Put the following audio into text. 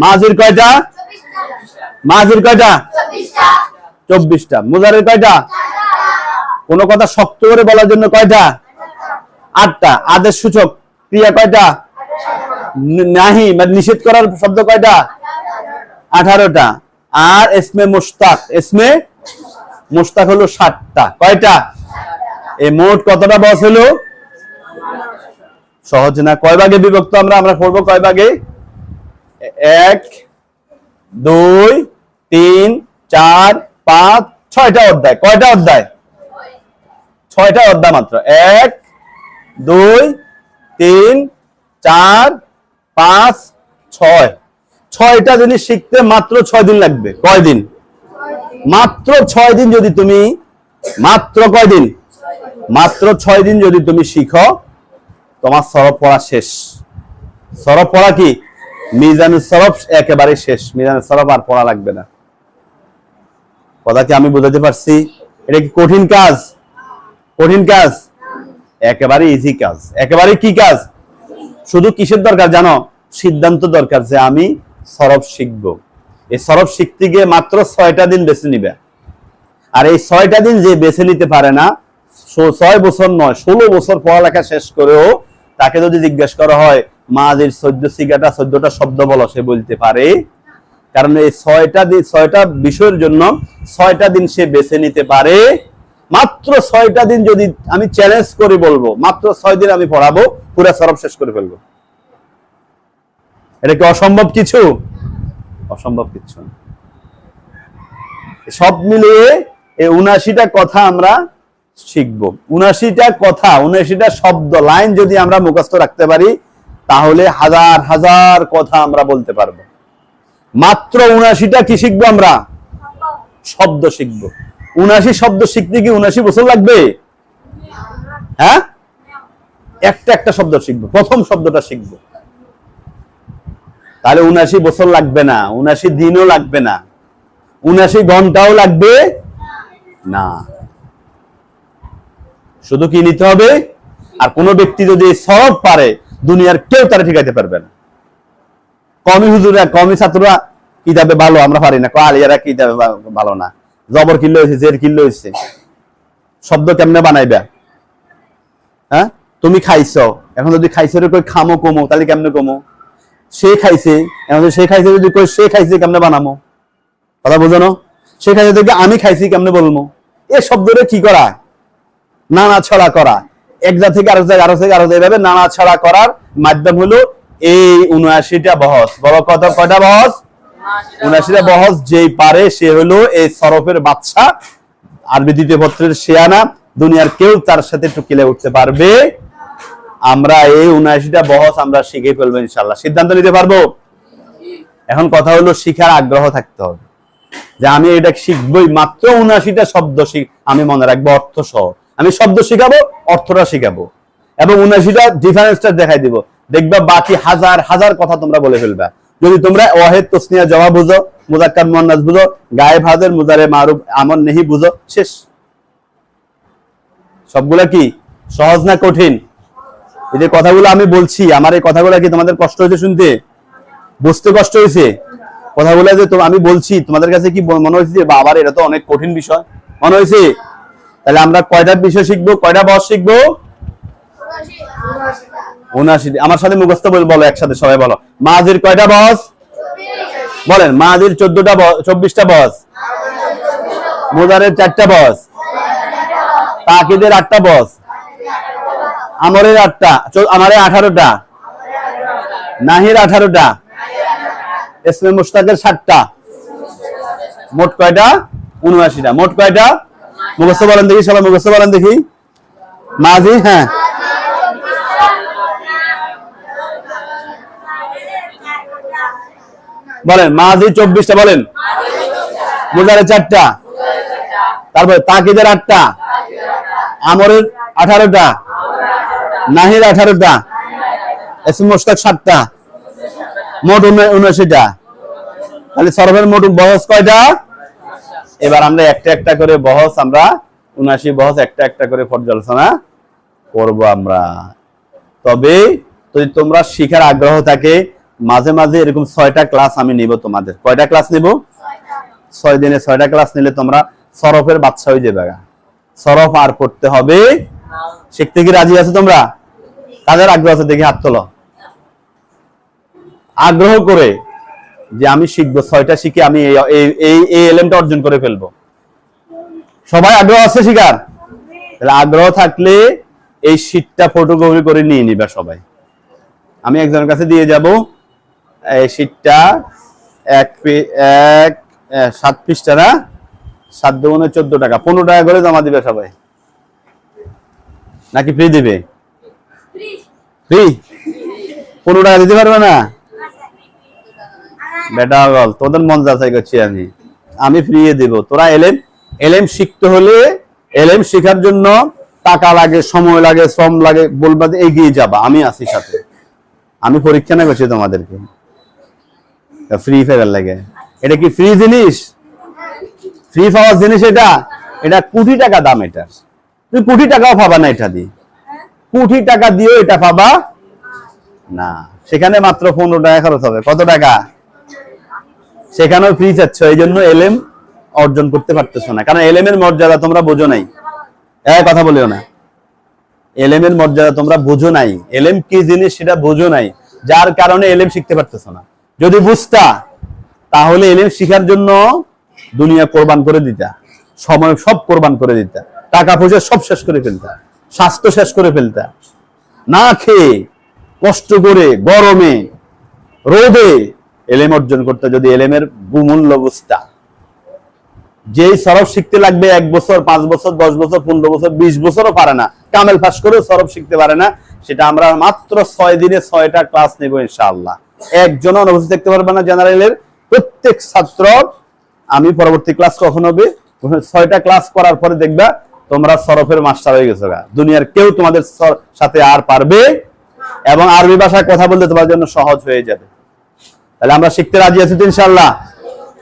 মাঝির কয়টা? মাঝির কয়টা? চব্বিশটা। মুজারের কয়টা? কোন কথা শক্ত করে বলার জন্য কয়টা? আটটা। আদেশ সূচক ক্রিয়া কয়টা? নাহি মানে নিষেধ করার শব্দ কয়টা? আঠারোটা। আর এসমে মুস্তাক এসমে মুস্তাক হলো ষাটটা কয়টা? এই মোট কতটা বস হলো? সহজ না। কয় ভাগে বিভক্ত আমরা? আমরা পড়ব কয় ভাগে? এক, দুই, তিন, চার, পাঁচ, ছয়টা অধ্যায়। কয়টা অধ্যায়? ছয়টা অধ্যায় মাত্র। এক, দুই, তিন, চার, পাঁচ, ছয়। ছয়টা জিনিস শিখতে মাত্র ছয় দিন লাগবে। কয় দিন? মাত্র ছয় দিন যদি তুমি মাত্র কয় দিন? মাত্র ছয় দিন যদি তুমি শিখো, তোমার সরব পড়া শেষ। সরব পড়া কি? মিজানুর একেবারে শেষ। মিজানুর আর পড়া লাগবে না। কথা কি আমি পারছি? এটা কি কঠিন কাজ? কঠিন কাজ? একেবারে ইজি কাজ। একেবারে কি কাজ? শুধু কিসের দরকার জানো? সিদ্ধান্ত দরকার যে আমি সরব শিখব। এই সরব শিখতে গিয়ে মাত্র ছয়টা দিন বেছে নিবে। আর এই ছয়টা দিন যে বেছে নিতে পারে না ছয় বছর নয়, ষোলো বছর পড়ালেখা শেষ করেও তাকে যদি জিজ্ঞেস করা হয় মাঝের চোদ্দ সিগাটা, চোদ্দটা শব্দ বলো সে বলতে পারে। কারণ এই ছয়টা দিন ছয়টা বিষয়ের জন্য ছয়টা দিন সে বেছে নিতে পারে। মাত্র ছয়টা দিন যদি আমি চ্যালেঞ্জ করে বলব, মাত্র ছয় দিন আমি পড়াবো, পুরা সরব শেষ করে ফেলব। এটা কি অসম্ভব কিছু? অসম্ভব কিছু সব মিলিয়ে এই উনাশিটা কথা আমরা শিখব। উনাশিটা কথা উনাশিটা শব্দ, লাইন যদি আমরা মুখস্থ রাখতে পারি তাহলে হাজার হাজার কথা আমরা বলতে পারব। মাত্র উনাশিটা কি শিখব আমরা? শব্দ শিখব। উনাশি শব্দ শিখতে কি উনাশি বছর লাগবে? হ্যাঁ? একটা একটা শব্দ শিখব, প্রথম শব্দটা শিখব। তাহলে উনাশি বছর লাগবে না উনাশি দিনও লাগবে না উনাশি ঘন্টাও লাগবে না। শুধু কি নিতে হবে? আর কোন ব্যক্তি যদি সব পারে দুনিয়ার কেউ তারা ঠিকাইতে পারবে না। কমি হুজুরা, কমি ছাত্ররা কিতাবে ভালো, আমরা পারি না। আলিয়ারা কিতাবে ভালো না। জবর কিল্লো হয়েছে জের কিল্লো হয়েছে শব্দ কেমনে বানাইবা? হ্যাঁ? তুমি খাইছ। এখন যদি খাইছো কই খামো, কমো, তাহলে কেমনে কমো? সে খাইছে, এখন সে খাইছে, যদি কই সে খাইছে, কেমনে বানামো? কথা বোঝানো সে খাইছে দেখবে আমি খাইছি, কেমনে বলব এ শব্দটা কি করা? নানা ছড়া করা। এক জায়গা থেকে আরেক আরও থেকে আরও জায়গা এভাবে নানা ছড়া করার মাধ্যম হলো এই উনআশিটা বহস। বড় কত কয়টা বহস? উনআশিটা বহস যেই পারে সে হলো এই সরফের বাচ্চা আরবি দ্বিতীয় পত্রের শেয়ানা, দুনিয়ার কেউ তার সাথে টুকিলে উঠতে পারবে। আমরা এই উনআশিটা বহস আমরা শিখে ফেলব ইনশাল্লাহ সিদ্ধান্ত নিতে পারব? এখন কথা হলো শিখার আগ্রহ থাকতে হবে। যে আমি এটা শিখবই, মাত্র উনআশিটা শব্দ শিখ আমি মনে রাখব অর্থ সহ আমি শব্দ শিখাবো, অর্থটা শিখাবো। এবং উনআশিটা ডিফারেন্সটা দেখাই দিব। দেখবা বাকি হাজার হাজার কথা তোমরা বলে ফেলবা। যদি তোমরা ওয়াহেদ, তসনিয়া জবাব বুঝো মুজাক্কার মুয়ান্নাস বুঝো, গায়েব, হাজার, মুজারে, মারুফ আমন নেহি বুঝো, শেষ। সবগুলা কি? সহজ না কঠিন? এই যে কথাগুলো আমি বলছি, আমার এই কথাগুলো কি তোমাদের কষ্ট হয়েছে শুনতে? বুঝতে কষ্ট হয়েছে? কথাগুলো যে আমি বলছি, তোমাদের কাছে কি মনে হয়েছে যে, বাবার এটা তো অনেক কঠিন বিষয়? মনে হয়েছে? তাহলে আমরা কয়টা বিষয় শিখব? কয়টা বস শিখব? উনআশি আমার সাথে মুখস্থ বল- একসাথে, সবাই বলো। মাঝির কয়টা বস বলেন মাঝির চোদ্দটা চব্বিশটা বস মোজারের চারটা বস তাকিদের আটটা বস আমরের আটটা? আমারে আঠারোটা? নাহির আঠারোটা? এসমে মুস্তাকের ষাটটা? মোট কয়টা? উনআশিটা। মোট কয়টা? মুখস্থ বলেন দেখি, সবাই মুখস্থ বলেন দেখি। মাঝি হ্যাঁ। বলেন, মাঝি চব্বিশটা বলেন। মুজারে চারটা। তারপরে তাকিদের আটটা। আমরের আঠারোটা। নাহির আঠারোটা। এসম মোস্তাক সাতটা। মোট উনআশিটা। তাহলে সরফের মোট বয়স কয়টা? এবার আমরা একটা একটা করে বহস, আমরা উনআশি বহস একটা একটা করে পর্যালোচনা করব আমরা। তবে যদি তোমরা শিখার আগ্রহ থাকে, মাঝে মাঝে এরকম ছয়টা ক্লাস আমি নিব তোমাদের। কয়টা ক্লাস নিব? ছয় দিনে ছয়টা ক্লাস নিলে তোমরা সরফের বাচ্চা হয়ে যাবে। সরফ আর পড়তে হবে। শিখতে কি রাজি আছো তোমরা? কাদের আগ্রহ আছে? দেখি হাত তোলো। আগ্রহ করে। যে আমি শিখব ছয়টা শিখে আমি এই- এই- এলেমটা অর্জন করে ফেলব। সবাই আগ্রহ আছে শিকার তাহলে আগ্রহ থাকলে এই শীটটা ফটোকপি করে নিয়ে নিবে সবাই। আমি একজনের কাছে দিয়ে যাব। এই শীটটা এক পে- এক সাত পৃষ্ঠা না সাত দুগুণে চোদ্দ টাকা। পনেরো টাকা করে জমা দিবে সবাই। নাকি ফ্রি দিবে? ফ্রি পনেরো টাকা দিতে পারবে না? বেটা বল, তোদের মন যাচাই করছি আমি। আমি ফ্রিয়ে দেব। তোরা এলেম এলেম শিখতে হলে এলেম শেখার জন্য টাকা লাগে, সময় লাগে, শ্রম লাগে, বলবা এগিয়ে যাবা। আমি আছি সাথে। আমি পরীক্ষা না করছি তোমাদেরকে। ফ্রি ফেরার লাগে। এটা কি ফ্রি জিনিস? ফ্রি পাওয়ার জিনিস এটা? এটা কোটি টাকা দাম এটা। তুমি কোটি টাকাও পাবা না এটা দিয়ে। কোটি টাকা দিয়েও এটা পাবা না। সেখানে মাত্র পনেরো টাকা খরচ হবে। কত টাকা? সেখানেও ফ্রি চাচ্ছ, এই জন্য এলএম অর্জন করতে পারতেছো না। কারণ এলএম এর মর্যাদা তোমরা বোঝো নাই। এক কথা বলিও না। এলএম এর মর্যাদা তোমরা বোঝো নাই। এলএম কি জিনিস সেটা বোঝো নাই। যার কারণে এলএম শিখতে পারতেছো না। যদি বুঝতা, তাহলে এলএম শিখার জন্য দুনিয়া কোরবান করে দিতা। সময় সব কোরবান করে দিতা। টাকা পয়সা সব শেষ করে ফেলতা। স্বাস্থ্য শেষ করে ফেলতা। না খেয়ে কষ্ট করে গরমে, রোদে এলেম অর্জন করতে, যদি এলেমের মূল্য বুঝতা। যেই সরব শিখতে লাগবে এক বছর, পাঁচ বছর, দশ বছর, পনেরো বছর, বিশ বছরও পারে না। কামেল ফাঁস করেও সরব শিখতে পারে না। সেটা আমরা মাত্র ছয় দিনে ছয়টা ক্লাস নেব ইনশাআল্লাহ। একজন অনুভূতি দেখতে পারবে না জেনারেলের। প্রত্যেক ছাত্র, আমি পরবর্তী ক্লাস কখন হবে? ছয়টা ক্লাস করার পরে দেখবা তোমরা সরফের মাস্টার হয়ে গেছো। দুনিয়ার কেউ তোমাদের সাথে আর পারবে? এবং আরবি ভাষায় কথা বলতে তোমার জন্য সহজ হয়ে যাবে। তাহলে আমরা শিখতে রাজি আছি তো ইনশাআল্লাহ।